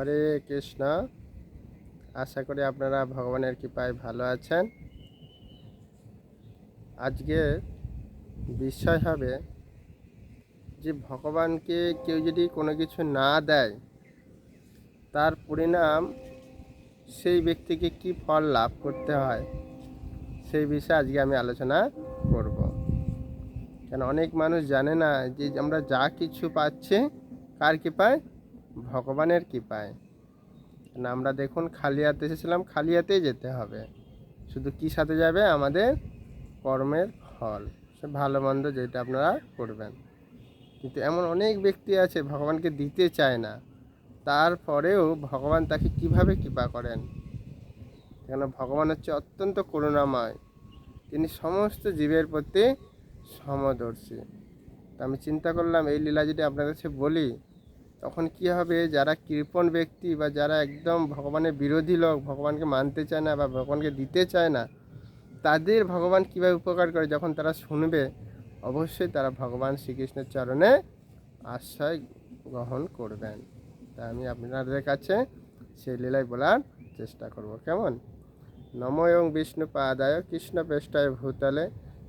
হরে কৃষ্ণ। আশা করি আপনারা ভগবানের কৃপায় ভালো আছেন। আজকে বিষয় হবে যে ভগবানকে কেউ যদি কোনো কিছু না দেয়, তার পরিণাম সেই ব্যক্তিকে কি ফল লাভ করতে হয়, সেই বিষয়ে আজকে আমি আলোচনা করব। কেন অনেক মানুষ জানে না যে আমরা যা কিছু পাচ্ছি, কার কৃপায়? ভগবানের কৃপায়। না আমরা দেখুন খালি হাতে এসেছিলাম খালি হাতেই যেতে হবে। শুধু কি সাথে যাবে? আমাদের কর্মের ফল। সে ভালো মন্দ যেটা আপনারা করবেন। কিন্তু এমন অনেক ব্যক্তি আছে, ভগবানকে দিতে চায় না। তারপরেও ভগবান তাকে কীভাবে কৃপা করেন? কেন ভগবান হচ্ছে অত্যন্ত করুণাময়। তিনি সমস্ত জীবের প্রতি সমদর্শী। আমি চিন্তা করলাম, এই লীলা যদি আপনার কাছে বলি তখন কি হবে? যারা কৃপণ ব্যক্তি বা যারা একদম ভগবানের বিরোধী লোক, ভগবানকে মানতে চায় না বা ভগবানকে দিতে চায় না, তাদের ভগবান কীভাবে উপকার করে? যখন তারা শুনবে, অবশ্যই তারা ভগবান শ্রীকৃষ্ণের চরণে আশ্রয় গ্রহণ করবেন। তা আমি আপনাদের কাছে সেই লীলাই বলার চেষ্টা করব। কেমন? নম এবং বিষ্ণু পাদায় কৃষ্ণ পেষ্টায় ভূতলে,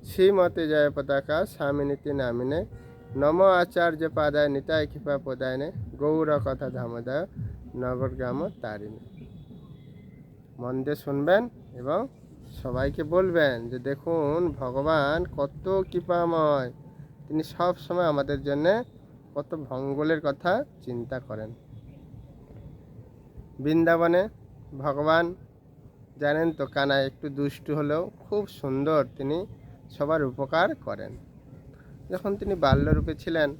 শ্রীমতে জয় পতাকা স্বামিনীতি নামিনে নম আচার্য পাদায় নিতায় কৃপা পদায়নে গৌর কথা ধামদায়। নগরগ্রাম তারিণী। মন দিয়ে শুনবেন এবং সবাইকে বলবেন যে দেখুন, ভগবান কত কৃপাময়। তিনি সব সময় আমাদের জন্য কত ভঙ্গলের কথা চিন্তা করেন। বৃন্দাবনে ভগবান জানেন তো কানায় একটু দুষ্টু হলেও খুব সুন্দর তিনি সবার উপকার করেন। যখন তিনি বাল্যরূপে ছিলেন,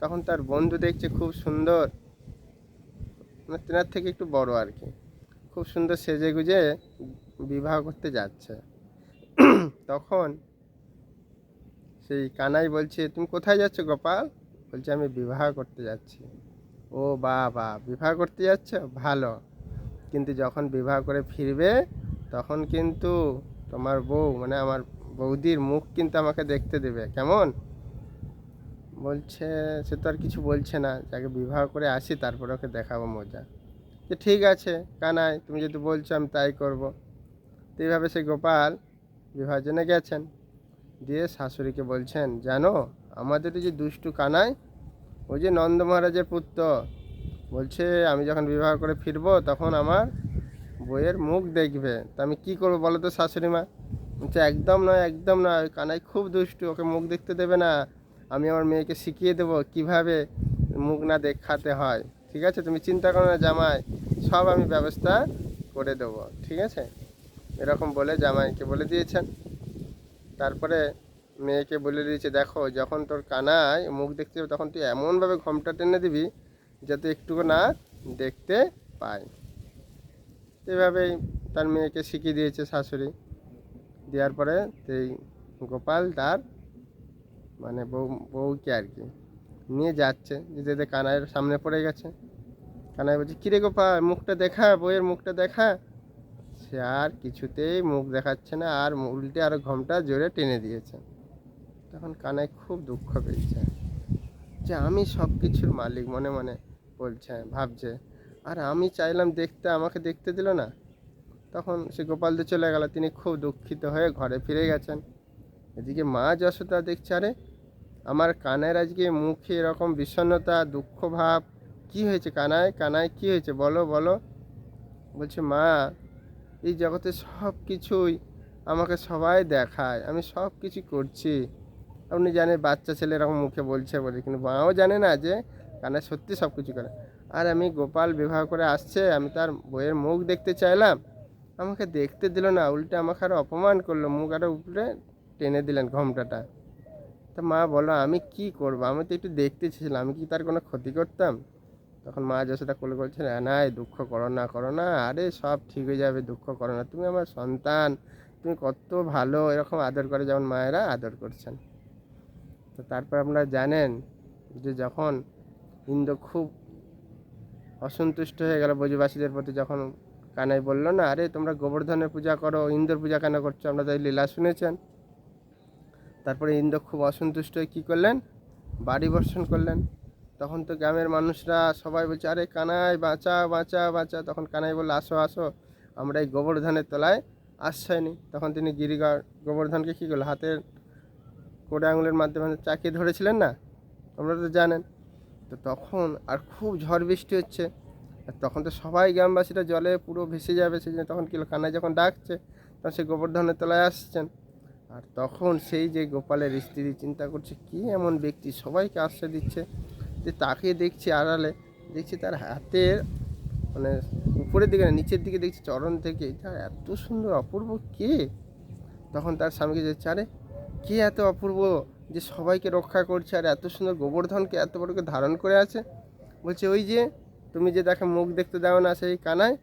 তখন তার বন্ধু দেখছে খুব সুন্দর। মানে তেনার থেকে একটু বড় আর কি। খুব সুন্দর সেজে গুজে বিবাহ করতে যাচ্ছে। তখন সেই কানাই বলছে, তুমি কোথায় যাচ্ছ গোপাল? বলছে, আমি বিবাহ করতে যাচ্ছি। ও বা বা বিবাহ করতে যাচ্ছ? ভালো। কিন্তু যখন বিবাহ করে ফিরবে, তখন কিন্তু তোমার বউ মানে আমার বৌদির মুখ কিন্তু আমাকে দেখতে দেবে। কেমন? বলছে, সে তো আর কিছু বলছে না। যাকে বিবাহ করে আসি, তারপর ওকে দেখাবো মজা। যে ঠিক আছে, কানাই, তুমি যদি বলছো আমি তাই করব। তো এইভাবে সে গোপাল বিবাহের জন্য গেছেন। দিয়ে শাশুড়িকে বলছেন, জানো আমাদের যে দুষ্টু কানাই, ওই যে নন্দ মহারাজের পুত্র, বলছে আমি যখন বিবাহ করে ফিরবো, তখন আমার বইয়ের মুখ দেখবে। তা আমি কী করব বলো তো শাশুড়ি মা বলছে, একদম নয় একদম নয়। কানাই খুব দুষ্টু, ওকে মুখ দেখতে দেবে না। আমি আমার মেয়েকে শিখিয়ে দেবো কীভাবে মুখ না দেখাতে হয়। ঠিক আছে? তুমি চিন্তা করো না জামাই, সব আমি ব্যবস্থা করে দেবো। ঠিক আছে? এরকম বলে জামাইকে বলে দিয়েছেন। তারপরে মেয়েকে বলে দিয়েছে, দেখো, যখন তোর কানায় মুখ দেখতে যাবে, তখন তুই এমনভাবে ঘমটা টেনে দিবি যাতে একটুকু না দেখতে পায়। এভাবেই তার মেয়েকে শিখিয়ে দিয়েছে শাশুড়ি। দেওয়ার পরে সেই গোপাল তার মানে বউ, বউকে আর কি নিয়ে যাচ্ছে। যেতে কানাইয়ের সামনে পড়ে গেছে। কানাই বলছে, কিরে গোপাল, মুখটা দেখা বইয়ের মুখটা দেখা? সে আর কিছুতেই মুখ দেখাচ্ছে না, আর উল্টে আর ঘমটা জোরে টেনে দিয়েছে। তখন কানাই খুব দুঃখ পেয়েছে। যে আমি সব কিছুর মালিক মনে মনে বলছে, ভাবছে, আর আমি চাইলাম দেখতে, আমাকে দেখতে দিল না? তখন সে গোপাল গোপালদে চলে গেল। তিনি খুব দুঃখিত হয়ে ঘরে ফিরে গেছেন। এদিকে মা যশোদা দেখছে, আরে, আমার কানের আজকে মুখে এরকম বিষণ্ণতা, দুঃখ ভাব, কি হয়েছে কানায় কানায় কি হয়েছে? বলো বলো। বলছে, মা, এই জগতে সব কিছুই আমাকে সবাই দেখায়। আমি সব কিছু করছি। আপনি জানেন, বাচ্চা ছেলে এরকম মুখে বলছে বলে। কিন্তু মাও জানে না যে কানায় সত্যি সব কিছু করে। আর আমি গোপাল বিবাহ করে আসছে, আমি তার বইয়ের মুখ দেখতে চাইলাম। আমাকে দেখতে দিল না, উল্টে আমাকে আরও অপমান করল, মুখ আরও উপরে টেনে দিলেন ঘোমটাটা। তা মা বলো আমি কি করব? আমি তো একটু দেখতে চেয়েছিলাম, আমি কি তার কোনো ক্ষতি করতাম? তখন মা যশোদা কোলে বলছেন না দুঃখ করো না করো না, আরে সব ঠিক হয়ে যাবে, দুঃখ করো না। তুমি আমার সন্তান, তুমি কত ভালো, এরকম আদর করে যেমন মায়েরা আদর করছেন। তো তারপর আপনারা জানেন যে যখন ইন্দ্র খুব অসন্তুষ্ট হয়ে গেল ব্রজবাসীদের প্রতি, যখন কানাই বলল, না আরে তোমরা গোবর্ধনের পূজা করো, ইন্দ্র পূজা কেন করছ? আমরা তাই লীলা শুনেছেন। তারপরে ইন্দ্র খুব অসন্তুষ্ট হয়ে কী করলেন? বাড়ি বর্ষণ করলেন। তখন তো গ্রামের মানুষরা সবাই বলছে, আরে কানাই বাঁচা বাঁচা বাঁচা তখন কানাই বলল, আসো আসো, আমরা এই গোবর্ধনের তলায় আশ্রয় তখন তিনি গিরিগর গোবর্ধনকে কী করল, হাতের কোড়ে আঙুলের মাধ্যমে চাকিয়ে ধরেছিলেন না? আপনারা তো জানেন। তো তখন আর খুব ঝড় বৃষ্টি হচ্ছে। তখন তো সবাই গ্রামবাসীরা জলে পুরো ভেসে যাবে সেই জন্য তখন কিলো কানাই যখন ডাকছে, তখন সে গোবর্ধনের তলায় আসছেন। আর তখন সেই যে গোপালের স্ত্রী চিন্তা করছে, কি এমন ব্যক্তি? সবাইকে আশ্রয় দিচ্ছে। যে তাকে দেখছি আড়ালে, দেখছি তার হাতের মানে উপরের দিকে না, নিচের দিকে দেখছি চরণ থেকে। তার এত সুন্দর অপূর্ব কে? তখন তার স্বামীকে যে আরে, কে এত অপূর্ব যে সবাইকে রক্ষা করছে? আর এত সুন্দর গোবর্ধনকে এত বড়কে ধারণ করে আছে? বলছে, ওই যে তুমি যে তাকে মুখ দেখতে দাও না সেই কানায়?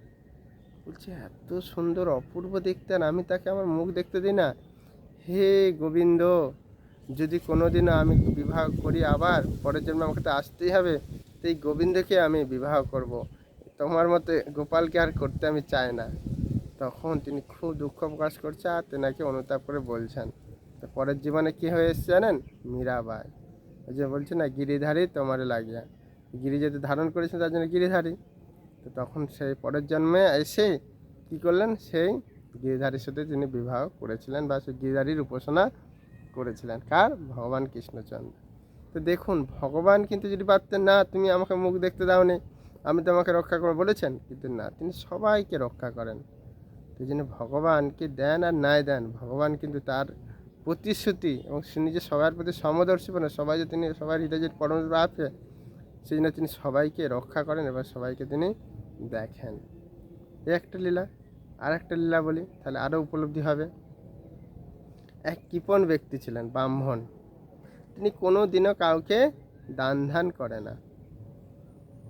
বলছে, এত সুন্দর অপূর্ব দেখতে আর আমি তাকে আমার মুখ দেখতে দিই না? হে গোবিন্দ, যদি কোনোদিনও আমি বিবাহ করি আবার, পরের জন্য আমাকে তো আসতেই হবে এই গোবিন্দকে আমি বিবাহ করব। তোমার মতে গোপালকে আর করতে আমি চাই না। তখন তিনি খুব দুঃখ প্রকাশ করছে আর তেনাকে অনুতাপ করে বলছেন, তো পরের জীবনে কী হয়ে এসছে জানেন? মীরাবাই। যে বলছে, না, গিরিধারী তোমারে লাগিয়া। গিরি যেহেতু ধারণ করেছে তার জন্য গিরিধারী। তো তখন সেই পরের জন্মে এসে কী করলেন? সেই গিরিধারীর সাথে তিনি বিবাহ করেছিলেন বা সেই গিরিধারীর উপাসনা করেছিলেন, কার? ভগবান কৃষ্ণচন্দ্র। তো দেখুন, ভগবান কিন্তু যদি পারতেন না, তুমি আমাকে মুখ দেখতে দাও নি আমি তোমাকে রক্ষা করব বলেছেন, কিন্তু না, তিনি সবাইকে রক্ষা করেন। তো জন্য ভগবানকে দেন আর নাই দেন, ভগবান কিন্তু তার প্রতিশ্রুতি এবং সে নিজে সবার প্রতি সমদর্শী সবাই যে তিনি সবার হৃদয় যে পরম আছে সেই জন্য তিনি সবাইকে রক্ষা করেন এবং সবাইকে তিনি দেখেন। এই একটা লীলা আর একটা লীলা বলি, তাহলে আরও উপলব্ধি হবে। এক কৃপণ ব্যক্তি ছিলেন, ব্রাহ্মণ। তিনি কোনো দিনও কাউকে দান ধান করে না।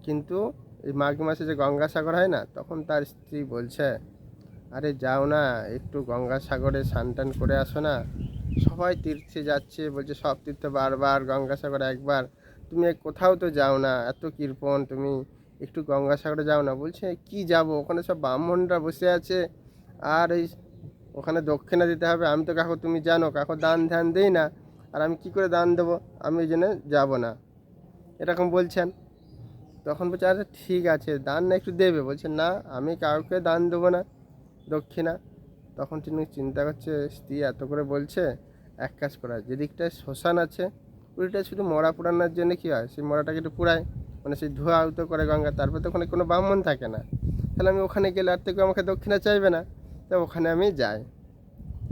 কিন্তু এই মাঘ মাসে যে গঙ্গাসাগর হয় না, তখন তার স্ত্রী বলছে, আরে যাও না, একটু গঙ্গাসাগরে স্নান টান করে আসো না। সবাই তীর্থে যাচ্ছে, বলছে, সব তীর্থ বারবার গঙ্গাসাগরে একবার তুমি কোথাও তো যাও না, এত কৃপণ তুমি একটু গঙ্গাসাগরে যাও না। বলছে, কি যাব? ওখানে সব ব্রাহ্মণরা বসে আছে। আর এই ওখানে দক্ষিণা দিতে হবে। আমি তো কাকু, তুমি জানো, কাকু দান ধ্যান দেই না। আর আমি কি করে দান দেবো? আমি ওই জন্য যাব না। এরকম বলছেন। তখন বলছে আচ্ছা ঠিক আছে, দান না, একটু দেবে। বলছে, না, আমি কাউকে দান দেবো না, দক্ষিণা। তখন তিনি চিন্তা করছে, স্ত্রী এত করে বলছে, এক কাজ করা, যেদিকটায় শ্মশান আছে ওইটা শুধু মরা পোড়ানোর জন্য কী হয়? সেই মরাটাকে একটু পুরায় মানে সেই ধোয়া আউতো করে গঙ্গা, তারপর তো ওখানে কোনো ব্রাহ্মণ থাকে না। তাহলে আমি ওখানে গেলে আর থেকে আমাকে দক্ষিণা চাইবে না। তো ওখানে আমি যাই।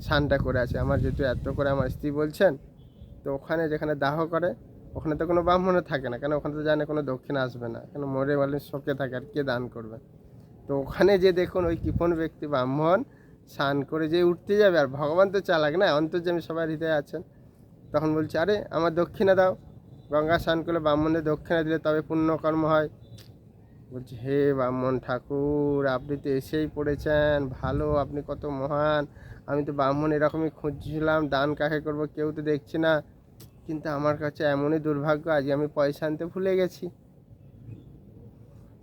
স্নানটা করে আছি আমার যেহেতু এত করে আমার স্ত্রী বলছেন, তো ওখানে যেখানে দাহ করে, ওখানে তো কোনো ব্রাহ্মণও থাকে না। কেন? ওখানে তো জানে কোনো দক্ষিণা আসবে না। কেন? মরে বলে শোকে থাকে। আর কে দান করবে? তো ওখানে যে দেখুন ওই কৃপণ ব্যক্তি ব্রাহ্মণ স্নান করে যে উঠতে যাবে। আর ভগবান তো চালাক না? অন্তর্যামী সবার হৃদয়ে আছেন। তখন বলছে, আরে, আমার দক্ষিণা দাও। গঙ্গা স্নান করলে ব্রাহ্মণদের দক্ষিণা দিলে তবে পুণ্যকর্ম হয়। বলছে, হে ব্রাহ্মণ ঠাকুর, আপনি তো এসেই পড়েছেন, ভালো, আপনি কত মহান। আমি তো ব্রাহ্মণ এরকমই খুঁজছিলাম, দান কাকে করব কেউ তো দেখছি না। কিন্তু আমার কাছে এমনই দুর্ভাগ্য আজ আমি পয়সা আনতে ভুলে গেছি।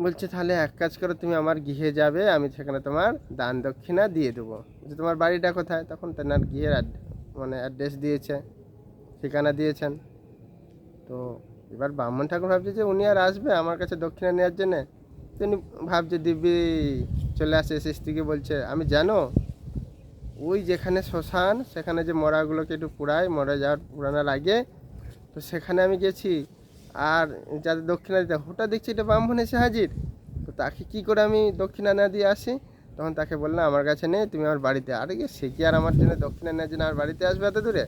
বলছে, তাহলে এক কাজ করো, তুমি আমার গৃহে যাবে, আমি সেখানে তোমার দান দক্ষিণা দিয়ে দেবো। যে তোমার বাড়িটা কোথায়? তখন তেনার গৃহের মানে অ্যাড্রেস দিয়েছে। ঠিকানা দিয়েছেন। তো এবার ব্রাহ্মণ ঠাকুর ভাবছে যে উনি আর আসবে আমার কাছে দক্ষিণা নেওয়ার জন্যে। তিনি ভাবছে, দিব্যি, চলে আসে এসে স্ত্রীকে বলছে। আমি, জানো, ওই যেখানে শ্মশান, সেখানে যে মরাগুলোকে একটু পুড়ায়, মরা যাওয়ার পুরানোর আগে তো সেখানে আমি গেছি। আর যাদের দক্ষিণা দিতে হঠাৎ দেখছি এটা ব্রাহ্মণ এসে হাজির। তো তাকে কি করে আমি দক্ষিণা না দিয়ে আসি? তখন তাকে বললাম, আমার কাছে নেই, তুমি আমার বাড়িতে আর, সে কি আর আমার জন্য দক্ষিণা নেওয়ার জন্য আমার বাড়িতে আসবে এত দূরে?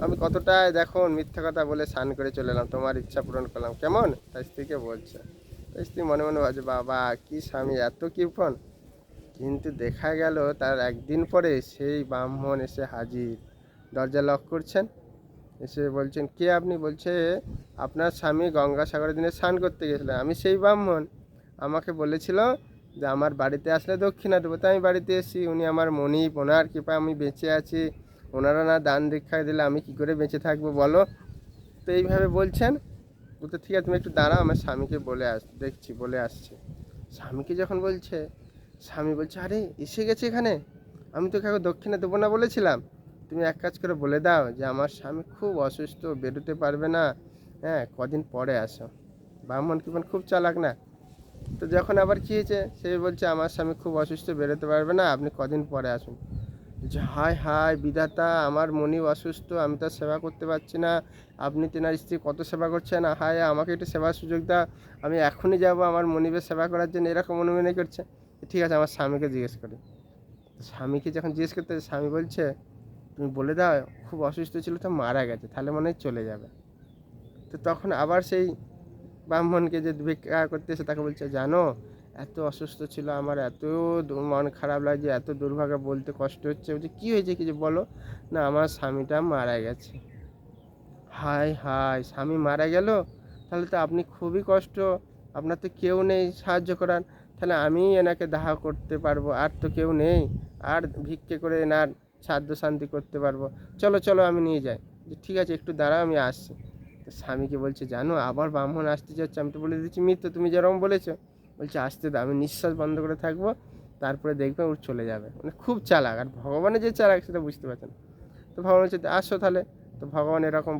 আমি কতটাই দেখুন মিথ্যা কথা বলে স্নান করে চলে এলাম, তোমার ইচ্ছা পূরণ করলাম। কেমন? তাই স্ত্রীকে বলছে। তাই স্ত্রী মনে মনে ভাবছে, বাবা, কি স্বামী, এত কৃপণ। কিন্তু দেখা গেল, তার একদিন পরে সেই ব্রাহ্মণ এসে হাজির। দরজা লক করছেন। এসে বলছেন, কে আপনি? বলছে, আপনার স্বামী গঙ্গাসাগরের দিনে স্নান করতে গেছিলেন। আমি সেই ব্রাহ্মণ। আমাকে বলেছিল যে, আমার বাড়িতে আসলে দক্ষিণা দেবো তাই আমি বাড়িতে এসেছি, উনি আমার মনিপ ওনার কৃপা আমি বেঁচে আছি। ওনারা না দান দীক্ষা দিলে আমি কি করে বেঁচে থাকব বলো? তো এইভাবে বলছেন। বলতে ঠিক আছে, তুমি একটু দাঁড়াও, আমার স্বামীকে বলে আস, দেখছি, বলে আসছি। স্বামীকে যখন বলছে, স্বামী বলছে, আরে, এসে গেছে এখানে? আমি তো কাউকে দক্ষিণা দেবো না বলেছিলাম? তুমি এক কাজ করে বলে দাও যে, আমার স্বামী খুব অসুস্থ, বেরোতে পারবে না। হ্যাঁ কদিন পরে আসো। ব্রাহ্মণ কি খুব চালাক না। তো যখন আবার কী হয়েছে, সে বলছে, আমার স্বামী খুব অসুস্থ, বেরোতে পারবে না। আপনি কদিন পরে আসুন। যে, হায় হায়, বিধাতা, আমার মনি অসুস্থ, আমি তার সেবা করতে পারছি না। আপনি তেনার স্ত্রী কত সেবা করছেন হায়, আমাকে একটু সেবার সুযোগ দাও। আমি এখনই যাব আমার মনিবের সেবা করার জন্য। এরকম অনুমতি করছে। ঠিক আছে, আমার স্বামীকে জিজ্ঞেস করি। স্বামীকে যখন জিজ্ঞেস করতে স্বামী বলছে, তুমি বলে দাও, খুব অসুস্থ ছিল তো মারা গেছে, তাহলে মনে হয় চলে যাবে। তো তখন আবার সেই ব্রাহ্মণকে যে ভিক্ষা করতে এসে তাকে বলছে, জানো এত অসুস্থ ছিল, আমার এত মন খারাপ লাগছে এত দুর্ভাগ্য বলতে কষ্ট হচ্ছে, বলছে, কী হয়েছে কিছু বলো? না, আমার স্বামীটা মারা গেছে। হায় হায়, স্বামী মারা গেল? তাহলে তো আপনি খুবই কষ্ট, আপনার তো কেউ নেই সাহায্য করার, তাহলে আমি এনাকে দাহ করতে পারব, আর তো কেউ নেই, আর ভিক্ষে করে এনার সাধ্য শান্তি করতে পারব। চলো চলো, আমি নিয়ে যাই। যে ঠিক আছে, একটু দাঁড়াও, আমি আসছি। স্বামীকে বলছে, জানো, আবার ব্রাহ্মণ আসতে যাচ্ছে। আমি তো বলে দিচ্ছি মিথ্যে তুমি যেরকম বলেছ। বলছে, আসতে দাও আমি নিঃশ্বাস বন্ধ করে থাকব, তারপরে দেখবে ওর চলে যাবে। মানে খুব চালাক, আর ভগবানের যে চালাক সেটা বুঝতে পারছেন তো ভগবান হচ্ছে আসো তাহলে। তো ভগবান এরকম